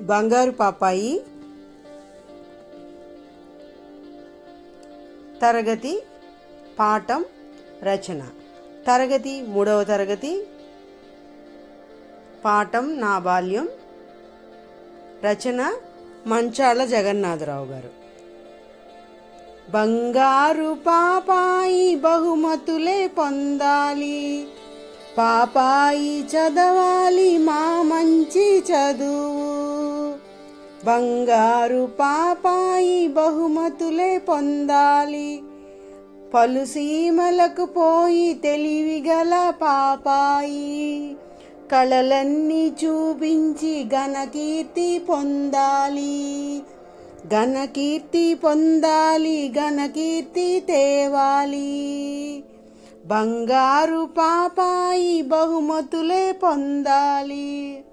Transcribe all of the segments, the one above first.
బంగారు పాపాయి. తరగతి పాఠం రచన. తరగతి మూడవ తరగతి పాఠం నా బాల్యం. రచన మంచాల జగన్నాథరావు గారు. బంగారు పాపాయి బహుమతులే పొందాలి. పాపాయి చదవాలి మా మంచి చదువు. బంగారు పాపాయి బహుమతులే పొందాలి. పలు సీమలకు పోయి తెలివిగల పాపాయి. కళలన్నీ చూపించి ఘనకీర్తి పొందాలి. ఘనకీర్తి పొందాలి ఘనకీర్తి తేవాలి. బంగారు పాపాయి బహుమతులే పొందాలి.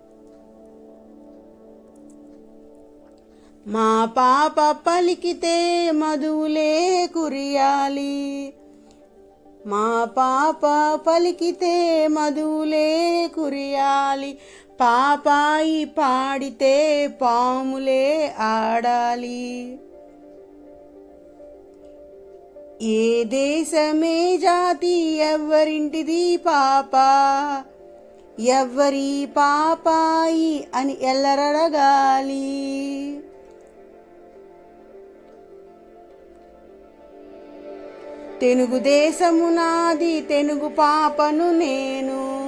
మా పాప పలికితే మధువులే కురియాలి. మా పాప పలికితే మధువులే కురియాలి. పాపాయి పాడితే పాములే ఆడాలి. ఏ దేశమే జాతి ఎవ్వరింటిది పాప? ఎవ్వరి పాపాయి అని ఎల్లరడగాలి. తెలుగుదేశము నాది తెనుగు పాపను నేను.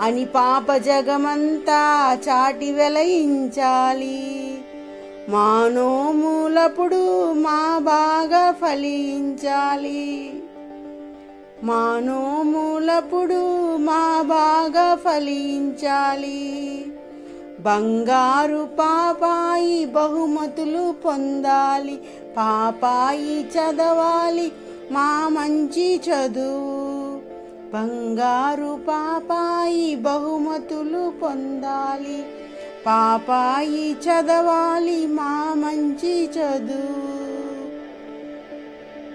అని పాప జగమంతా చాటి వెలయించాలి. మానోమూలపుడు మా బాగా ఫలించాలి. మానోమూలపుడు మా బాగా ఫలించాలి. బంగారు పాపాయి బహుమతులు పొందాలి. పాపాయి చదవాలి మా మంచి చదువు. బంగారు పాపాయి బహుమతులు పొందాలి. పాపాయి చదవాలి మా మంచి చదువు.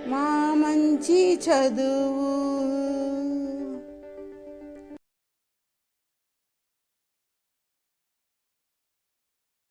మా మంచి చదువు.